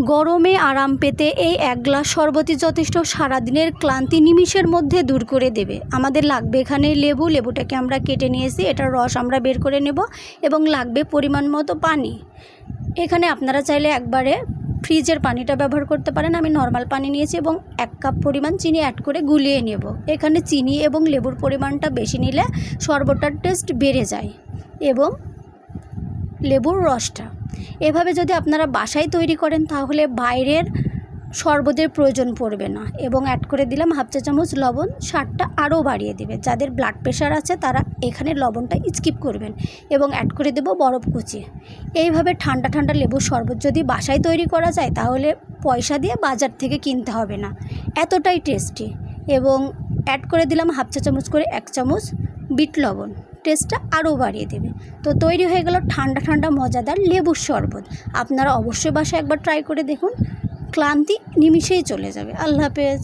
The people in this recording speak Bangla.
গরমে আরাম পেতে এই এক গ্লাস শরবতই যথেষ্ট সারাদিনের ক্লান্তি নিমিষের মধ্যে দূর করে দেবে। আমাদের লাগবে এখানে লেবু। লেবুটাকে আমরা কেটে নিয়েছি। এটার রস আমরা বের করে নেব এবং লাগবে পরিমাণ মতো পানি। এখানে আপনারা চাইলে একবারে ফ্রিজের পানিটা ব্যবহার করতে পারেন। আমি নর্মাল পানি নিয়েছি এবং এক কাপ পরিমাণ চিনি অ্যাড করে গুলিয়ে নেব। এখানে চিনি এবং লেবুর পরিমাণটা বেশি নিলে শরবতটার টেস্ট বেড়ে যায় এবং লেবুর রসটা। এভাবে যদি আপনারা বাসায় তৈরি করেন, তাহলে বাইরের শরবতের প্রয়োজন পড়বে না। এবং অ্যাড করে দিলাম হাফ চা চামচ লবণ, স্বাদটা আরও বাড়িয়ে দেবে। যাদের ব্লাড প্রেশার আছে, তারা এখানে লবণটা স্কিপ করবেন। এবং অ্যাড করে দেবো বরফ কুচি। এইভাবে ঠান্ডা ঠান্ডা লেবুর শরবত যদি বাসায় তৈরি করা যায়, তাহলে পয়সা দিয়ে বাজার থেকে কিনতে হবে না। এতটাই টেস্টি এবং অ্যাড করে দিলাম হাফ চা চামচ করে এক চামচ বিট লবণ। টেস্টটা আরও বাড়িয়ে দেবে। তো তৈরি হয়ে গেল ঠান্ডা ঠান্ডা মজাদার লেবুর শরবত। আপনারা অবশ্যই বাসায় একবার ট্রাই করে দেখুন। ক্লান্তি নিমিশেই চলে যাবে। আল্লাহ হাফেজ।